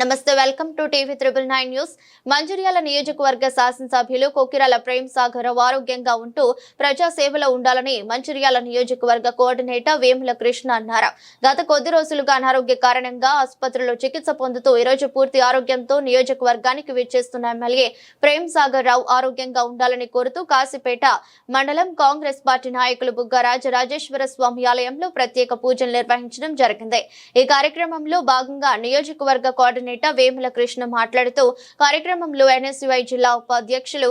నమస్తే welcome to TV triple nine news. Mancherial నియోజకవర్గ శాసనసభ్యులు కొకిరాల ప్రేమ్ సాగర్ ఆరోగ్యంగా ఉంటూ ప్రజా సేవలో ఉండాలని మంచిర్యాల నియోజకవర్గ కోఆర్డినేటర్ వేముల కృష్ణ అన్నారు. గత కొద్ది రోజులుగా అనారోగ్య కారణంగా ఆసుపత్రిలో చికిత్స పొందుతూ ఈ రోజు పూర్తి ఆరోగ్యంతో నియోజకవర్గానికి విచ్చేస్తున్న ఎమ్మెల్యే ప్రేమ్ సాగర్ రావు ఆరోగ్యంగా ఉండాలని కోరుతూ కాశీపేట మండలం కాంగ్రెస్ పార్టీ నాయకులు బుగ్గ రాజరాజేశ్వర స్వామి ఆలయంలో ప్రత్యేక పూజలు నిర్వహించడం జరిగింది. ఈ కార్యక్రమంలో భాగంగా నియోజకవర్గ కోఆర్డినేటర్ వేముల కృష్ణ మాట్లాడుతూ కార్యక్రమంలో ఎన్ఎస్యుఐ జిల్లా ఉపాధ్యక్షులు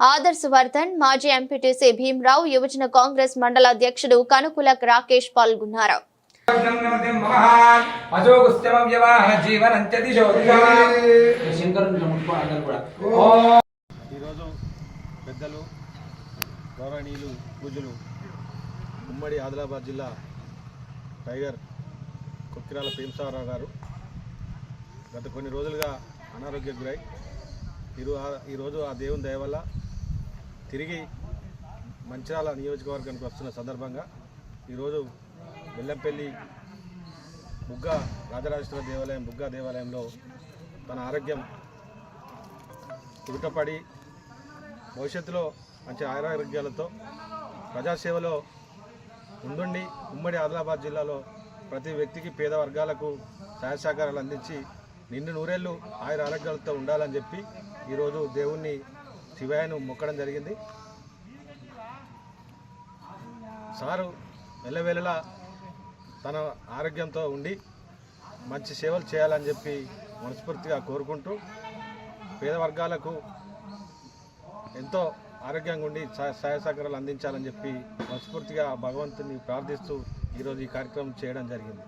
ఆదర్శ్ వర్ధన్ మాజీ ఎంపీటీసీ భీమరావు యువజన కాంగ్రెస్ మండల అధ్యక్షుడు కనుకుల రాకేష్ పాల్గొన్నారు. ఈరోజు పెద్దలు గౌరవనీయులు పూజలు ఉమ్మడి ఆదిలాబాద్ జిల్లా టైగర్ కొక్కిరాల ప్రేమసారావు గారు గత కొన్ని రోజులుగా అనారోగ్య గురై ఈరో ఈరోజు ఆ దేవుని దయ వల్ల తిరిగి మంచిరాల నియోజకవర్గానికి వస్తున్న సందర్భంగా ఈరోజు బెల్లంపల్లి బుగ్గ రాజరాజేశ్వర దేవాలయం బుగ్గ దేవాలయంలో తన ఆరోగ్యం కుదుటపడి భవిష్యత్తులో మంచి ఆరోగ్యాలతో ప్రజాసేవలో ముందుండి ఉమ్మడి ఆదిలాబాద్ జిల్లాలో ప్రతి వ్యక్తికి పేద వర్గాలకు సహాయ సహకారాలు అందించి నిండు నూరేళ్ళు ఆయుర ఆరోగ్యాలతో ఉండాలని చెప్పి ఈరోజు దేవుణ్ణి శివాయను మొక్కడం జరిగింది. సారు వెళ్ళవేళలా తన ఆరోగ్యంతో ఉండి మంచి సేవలు చేయాలని చెప్పి మనస్ఫూర్తిగా కోరుకుంటూ పేద వర్గాలకు ఎంతో ఆరోగ్యంగా ఉండి సహాయ సహకారాలు అందించాలని చెప్పి మనస్ఫూర్తిగా భగవంతుని ప్రార్థిస్తూ ఈరోజు ఈ కార్యక్రమం చేయడం జరిగింది.